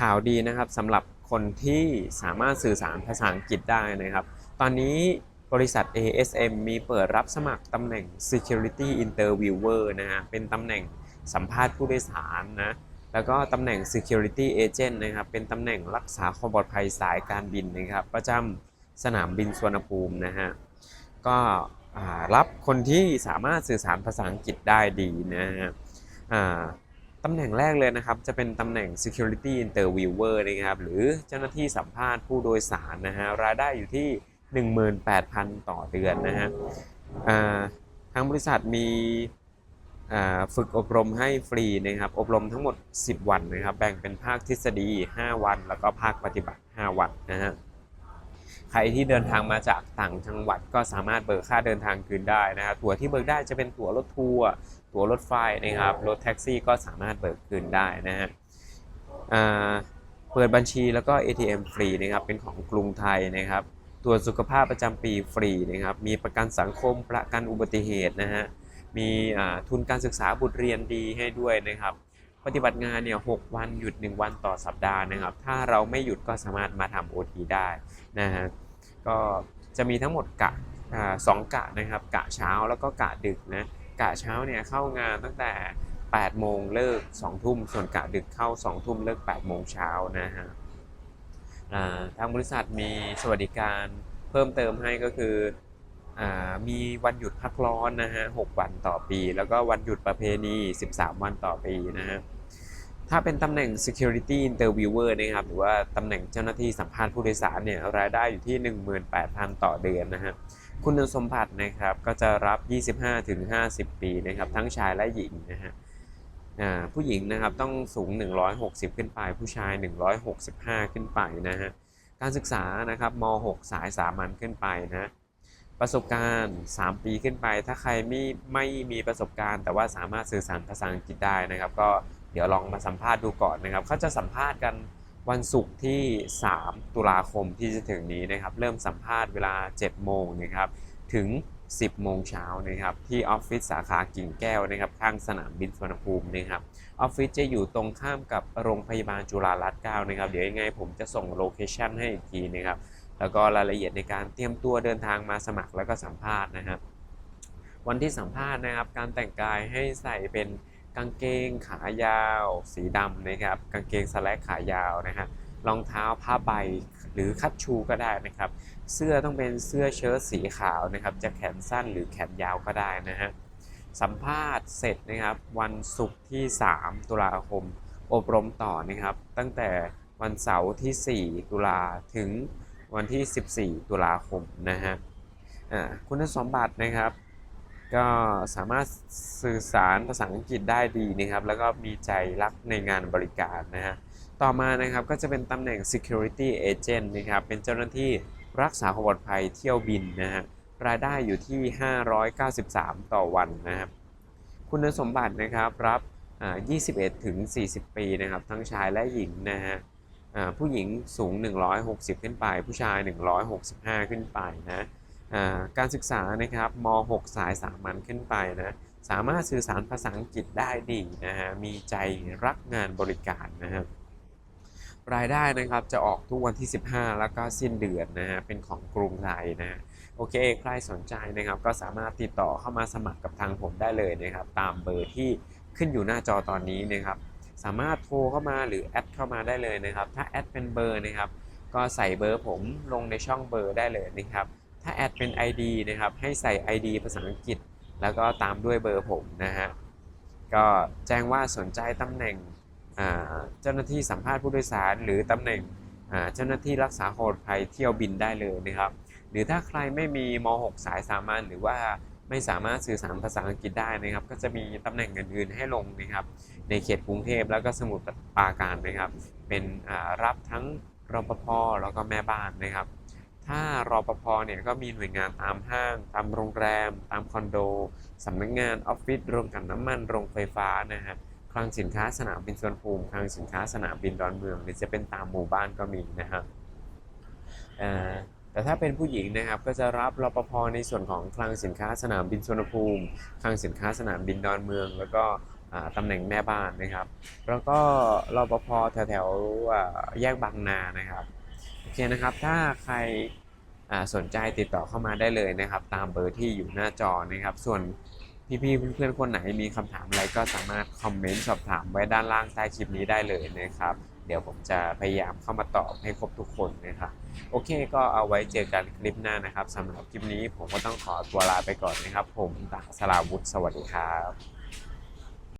ข่าวดีนะครับสำหรับคนที่สามารถสื่อสารภาษาอังกฤษได้นะครับ ตอนนี้บริษัท ASM มีเปิดรับสมัครตำแหน่ง Security Interviewer นะฮะเป็นตำแหน่งสัมภาษณ์ผู้โดยสารนะแล้วก็ตำแหน่ง Security Agent นะครับ เป็นตำแหน่งรักษาความปลอดภัยสายการบินนะครับ ประจำสนามบินสุวรรณภูมินะฮะ ก็รับคนที่สามารถสื่อสารภาษาอังกฤษได้ดีนะฮะอ่า ตำแหน่งแรกเลยนะครับ จะเป็นตำแหน่ง Security Interviewer นะครับ หรือเจ้าหน้าที่สัมภาษณ์ผู้โดยสารนะฮะ รายได้อยู่ที่ 18,000 ต่อเดือนนะฮะทางบริษัทมีฝึกอบรมให้ฟรีนะครับ อบรมทั้งหมด 10 วันนะครับ แบ่งเป็นภาคทฤษฎี 5 วัน แล้วก็ภาคปฏิบัติ 5 วันนะฮะ ใครที่เดินทางมาจากต่างจังหวัดก็สามารถเบิกค่าเดินทางคืนได้นะครับตั๋วที่เบิกได้จะเป็นตั๋วรถทัวร์ตั๋วรถไฟนะครับรถแท็กซี่ก็สามารถเบิกคืนได้นะฮะเปิดบัญชีแล้วก็ ATM ฟรีนะครับเป็นของกรุงไทยนะครับตรวจสุขภาพประจำปีฟรีนะครับมีประกันสังคมประกันอุบัติเหตุนะฮะมีทุนการศึกษาบุตรเรียนดีให้ด้วยนะครับ ปฏิบัติงานเนี่ยหวันหยุด 1 วันต่อสัปดาห์นะครับ ถ้าเราไม่หยุดก็สามารถมาทำ OT ได้นะฮะก็จะมีทั้งหมดกะสองกะนะครับกะเช้าแล้วก็กะดึกนะกะเช้าเนี่ยเข้างานตั้งแต่ 8 โมงเลิก 2 ทุ่ม ส่วนกะดึกเข้า 2 ทุ่มเลิก 8 โมงเช้านะฮะทางบริษัทมีสวัสดิการเพิ่มเติมให้ก็คือ มีวันหยุดพักร้อนนะฮะ6วันต่อปี แล้วก็วันหยุดประเพณี 13 วันต่อปีนะฮะถ้าเป็นตำแหน่ง security interviewer นะครับ หรือว่าตำแหน่งเจ้าหน้าที่สัมภาษณ์ผู้โดยสารเนี่ยรายได้อยู่ที่ 18,000 ต่อเดือนนะฮะคุณสมบัตินะครับก็จะรับ 25-50 ปีนะครับทั้งชายและหญิงนะฮะผู้หญิงนะครับต้องสูง 160 ขึ้นไป ผู้ชาย 165 ขึ้นไปนะฮะการศึกษานะครับม .6 สายสามัญขึ้นไปนะ ประสบการณ์ 3 ปีขึ้นไป ถ้าใครไม่ไม่มีประสบการณ์ แต่ว่าสามารถสื่อสารภาษาอังกฤษได้นะครับ ก็เดี๋ยวลองมาสัมภาษณ์ดูก่อนนะครับเขาจะสัมภาษณ์กันวันศุกร์ที่ 3 ตุลาคมที่จะถึงนี้นะครับ เริ่มสัมภาษณ์เวลา 7 โมงนะครับ ถึง 10 โมงเช้านะครับ ที่ออฟฟิศสาขากิ่งแก้วนะครับ ข้างสนามบินสุวรรณภูมินะครับออฟฟิศจะอยู่ตรงข้ามกับโรงพยาบาลจุฬารัตน์9นะครับ เดี๋ยวยังไงผมจะส่งโลเคชั่นให้อีกทีนะครับ แล้วก็รายละเอียดในการเตรียมตัวเดินทางมาสมัครแล้วก็สัมภาษณ์นะครับวันที่สัมภาษณ์นะครับ การแต่งกายให้ใส่เป็นกางเกงขายาวสีดำนะครับ กางเกงสแลกขายาวนะฮะรองเท้าผ้าใบหรือคัตชูก็ได้นะครับ เสื้อต้องเป็นเสื้อเชิ้ตสีขาวนะครับ จะแขนสั้นหรือแขนยาวก็ได้นะฮะสัมภาษณ์เสร็จนะครับ วันศุกร์ที่ 3 ตุลาคม อบรมต่อนะครับ ตั้งแต่วันเสาร์ที่ 4 ตุลาถึง วันที่ 14 ตุลาคมนะฮะอ่าคุณสมบัตินะครับ ก็สามารถสื่อสารภาษาอังกฤษได้ดีนะครับ แล้วก็มีใจรักในงานบริการนะฮะต่อมานะครับก็จะเป็นตำแหน่ง security agent นะครับเป็นเจ้าหน้าที่รักษาความปลอดภัยเที่ยวบินนะฮะรายได้อยู่ที่ 593 ต่อวันนะครับ คุณสมบัตินะครับรับอ่า21 ถึง 40 ปีนะครับ ทั้งชายและหญิงนะฮะ ผู้หญิงสูง 160 ขึ้นไป ผู้ชาย 165 ขึ้นไปนะการศึกษานะครับม .6 สายสามัญขึ้นไปนะสามารถสื่อสารภาษาอังกฤษได้ดีนะฮะมีใจรักงานบริการนะครับรายได้นะครับจะออกทุกวันที่ 15 แล้วก็สิ้นเดือนนะฮะเป็นของกรุงไทยนะโอเค ใครสนใจนะครับก็สามารถติดต่อเข้ามาสมัครกับทางผมได้เลยนะครับ ตามเบอร์ที่ขึ้นอยู่หน้าจอตอนนี้นะครับ สามารถโทรเข้ามาหรือแอดเข้ามาได้เลยนะครับ ถ้าแอดเป็นเบอร์นะครับ ก็ใส่เบอร์ผมลงในช่องเบอร์ได้เลยนะครับ ถ้าแอดเป็น ID นะครับ ให้ใส่ ID ภาษาอังกฤษ แล้วก็ตามด้วยเบอร์ผมนะฮะ ก็แจ้งว่าสนใจตำแหน่งเจ้าหน้าที่สัมภาษณ์ผู้โดยสาร หรือตำแหน่งเจ้าหน้าที่รักษาความปลอดภัยเที่ยวบินได้เลยนะครับ หรือถ้าใครไม่มีม .6 สายสามัญหรือว่า ไม่สามารถสื่อสารภาษาอังกฤษได้นะครับ ก็จะมีตำแหน่งอื่นๆให้ลงนะครับ ในเขตกรุงเทพแล้วก็สมุทรปราการนะครับ เป็นรับทั้งรปภแล้วก็แม่บ้านนะครับ ถ้ารปภเนี่ยก็มีหน่วยงานตามห้าง ตามโรงแรม ตามคอนโดสำนักงานออฟฟิศโรงกลั่นน้ำมันโรงไฟฟ้านะฮะคลังสินค้าสนามบินสุวรรณภูมิคลังสินค้าสนามบินดอนเมืองหรือจะเป็นตามหมู่บ้านก็มีนะครับ แต่ถ้าเป็นผู้หญิงนะครับก็จะรับรปภในส่วนของคลังสินค้าสนามบินสุวรรณภูมิคลังสินค้าสนามบินดอนเมือง แล้วก็ตำแหน่งแม่บ้านนะครับ แล้วก็รปภแถวๆอ่าแยกบางนานะครับโอเคนะครับถ้าใครสนใจติดต่อเข้ามาได้เลยนะครับ ตามเบอร์ที่อยู่หน้าจอนะครับ ส่วนพี่ๆเพื่อนๆคนไหนมีคำถามอะไรก็สามารถคอมเมนต์สอบถามไว้ด้านล่างใต้คลิปนี้ได้เลยนะครับ เดี๋ยวผมจะพยายามเข้ามาตอบให้ครบทุกคนนะครับโอเคก็เอาไว้เจอกันคลิปหน้านะครับสำหรับคลิปนี้ผมก็ต้องขอตัวลาไปก่อนนะครับ ผมตักสลาวุธสวัสดีครับ